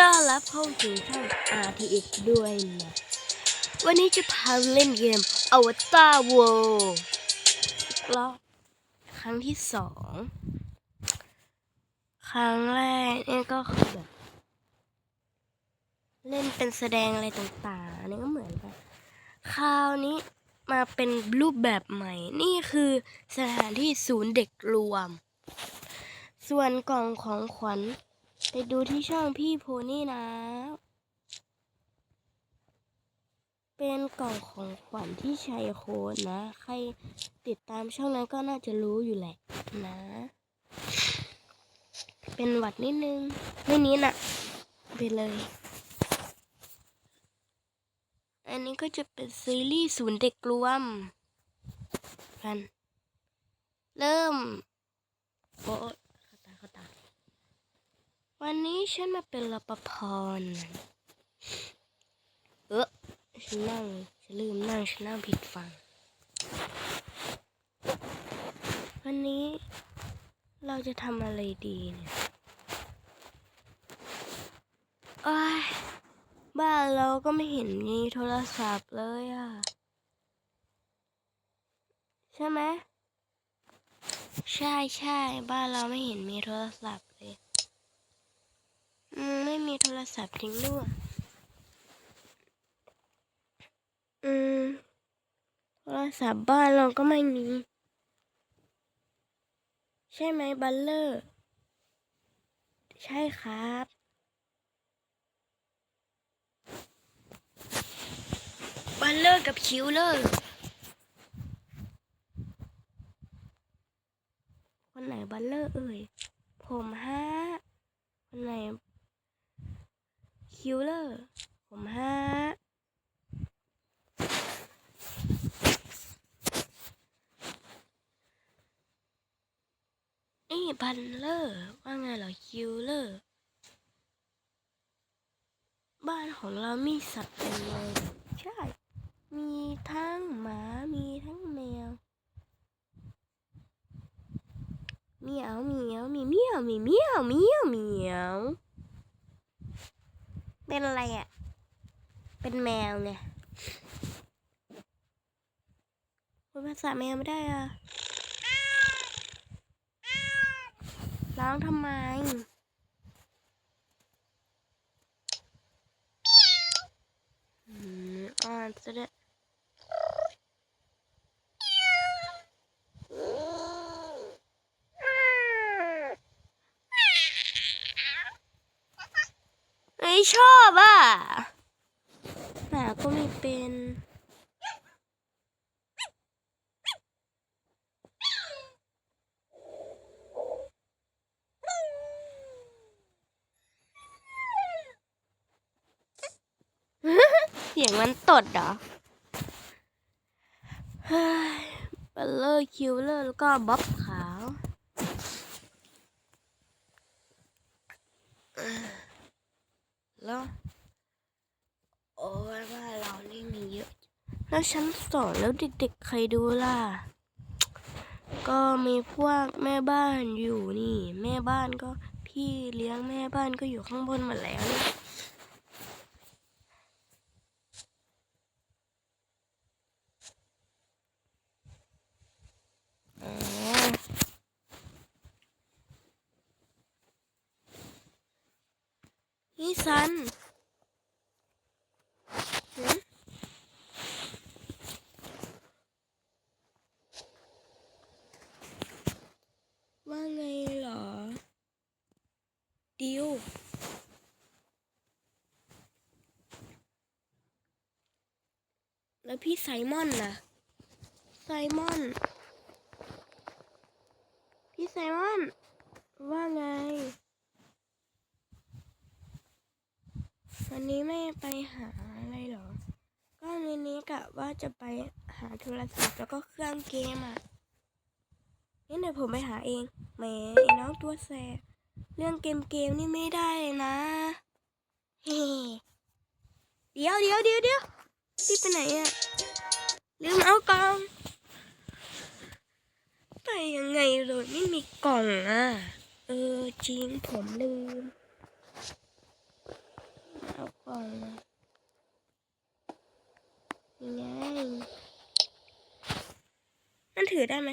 ต้อนรับเข้าสู่ช่อง RTX ด้วยนะ วันนี้จะพาเล่นเกม Avatar World รอบครั้งที่สอง ครั้งแรกเนี่ยก็คือแบบ เล่นเป็นแสดงอะไรต่างๆ อันนี้ก็เหมือนกัน คราวนี้มาเป็นรูปแบบใหม่ นี่คือสถานที่ศูนย์เด็กรวม ส่วนกล่องของขวัญ ไปดูที่ช่องพี่โพนี่นะ เป็นกล่องของขวัญที่ชัยโคนนะ ใครติดตามช่องนั้นก็น่าจะรู้อยู่แหละนะ เป็นหวัดนิดนึง ไม่นี้น่ะ ไปเลย อันนี้ก็จะเป็นซีรีส์ศูนย์เด็กรวมกัน เริ่มโอ้เข้าตาเข้าตา วันนี้ฉันมาเป็นรปภนะเออฉันนั่งฉันลืมนั่งฉันนั่งผิดฝั่งวันนี้เราจะทำอะไรดีเนี่ยโอ้ยบ้านเราก็ไม่เห็นมีโทรศัพท์เลยอะ ใช่ไหม ใช่ใช่บ้านเราไม่เห็นมีโทรศัพท์เลย อืม ไม่มีโทร ศัพท์จริงด้วย อืม โทรศัพท์บ้านเราก็ไม่มี ใช่ไหมบัลเลอร์ ใช่ครับบัลเลอร์กับคิวเลอร์ คนไหนบัลเลอร์เอ่ย ผมฮะ คนไหน คิวเลอร์ ผมฮะนี่บัลเลอร์ ว่าไงเหรอคิวเลอร์ บ้านของเรามีสัตว์เต็มเลย ใช่ มีทั้งหมา มีทั้งแมวเมียวเมียวมีเมียวมีเมียวเมียวเมียว เป็นอะไรอะ เป็นแมวไงพูดภาษาแมวไม่ได้อะร้องทำไมอืมอ่านซะด้วย ชอบอะหมาก็ไม่เป็นเสียงมันตดเหรอเฮ้ยบัลเลอร์คิวเลอร์แล้วก็บ๊อบขาวเออแล้ว โอ้ยว่าเรานี่มีเยอะ แล้วชั้นสองแล้วเด็กๆใครดูล่ะ ก็มีพวกแม่บ้านอยู่นี่ แม่บ้านก็พี่เลี้ยงแม่บ้านก็อยู่ข้างบนหมดแล้วนี่นี่ซันหึว่าไงเหรอ ดิว แล้วพี่ไซมอนล่ะไซมอน พี่ไซมอน ว่าไง วันนี้ไม่ไปหาอะไรหรอ ก็ในนี้กะว่าจะไปหาโทรศัพท์แล้วก็เครื่องเกมอะงั้นเดี๋ยวผมไปหาเอง แหมน้องตัวแสบเรื่องเกมเกมนี่ไม่ได้เลยนะ เฮ้เดี๋ยวเดี๋ยวเดี๋ยวเดี๋ยว รีบไปไหนอะลืมเอากล่อง ไปยังไงเลยไม่มีกล่องอะเออจริงผมลืม เอากล่องยังไงนั่นถือได้ไหม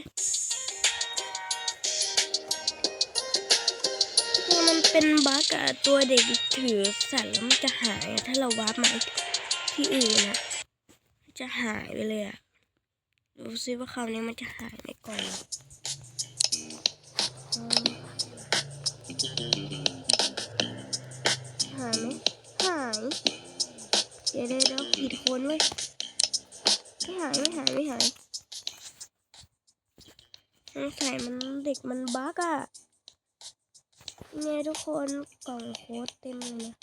คือมันเป็นบั๊กอะตัวเด็กถือใส่แล้วมันจะหายถ้าเราวาร์ปมาที่อื่นอะ จะหายไปเลยอะดูซิว่าคราวนี้มันจะหายไหมก่อนหายไหมหายเดี๋ยวเดี๋ยวเดี๋ยวผิดคนเว้ยไม่หายไม่หายไม่หายสงสัยมันเด็กมันบั๊กอะเนี่ยทุกคนกล่องโค้ดเต็มเลยนะ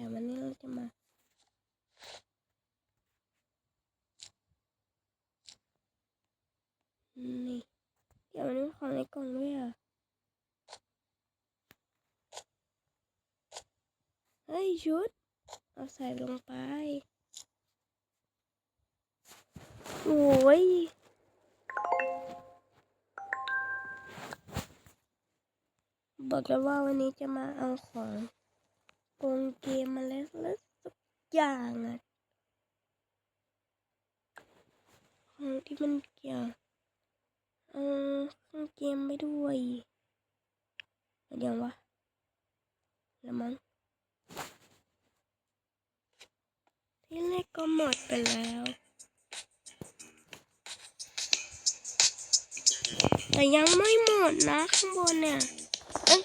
แต่วันนี้เราจะมานี่เดี๋ยววันนี้ของในกล่องด้วยอะเฮ้ยชุด เอาใส่ลงไป โอ้ยบอกแล้วว่าวันนี้จะมาเอาของ โกงเกมมาแล้วสักอย่างอะของที่มันเกี่ยวเอาเครื่องเกมไปด้วยเดี๋ยววะแล้วมั้งที่แรกก็หมดไปแล้วแต่ยังไม่หมดนะข้างบนเนี่ยเอ้ย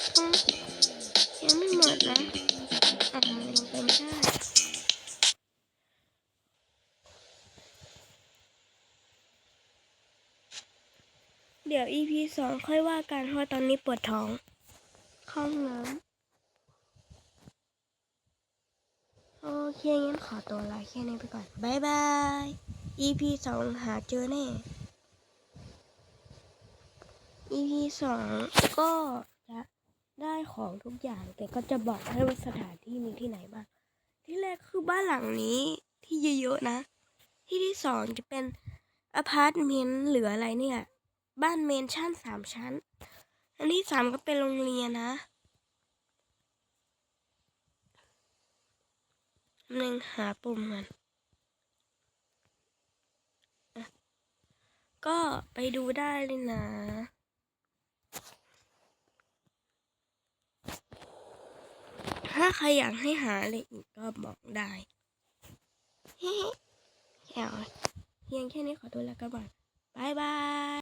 ยังไม่หมดนะ อะมันลงไปไม่ได้เดี๋ยว EP สองค่อยว่ากันเพราะตอนนี้ปวดท้องข้าห้องน้ำโอเคงั้นขอตัวลาแค่นี้ไปก่อน บ๊ายบาย EP สองหาเจอแน่ EP สองก็ ได้ของทุกอย่าง แต่ก็จะบอกให้ว่าสถานที่มีที่ไหนบ้าง ที่แรกคือบ้านหลังนี้ที่เยอะๆนะ ที่ที่สองจะเป็นอพาร์ตเมนต์หรืออะไรเนี่ย บ้านเมนชั่นสามชั้น อันที่สามก็เป็นโรงเรียนนะหนึ่งหาปุ่มกันก็ไปดูได้เลยนะ ถ้าใครอยากให้หาอะไรอีกก็บอกได้เฮ้ยเพียงแค่นี้ขอตัวลากันก่อนบายบาย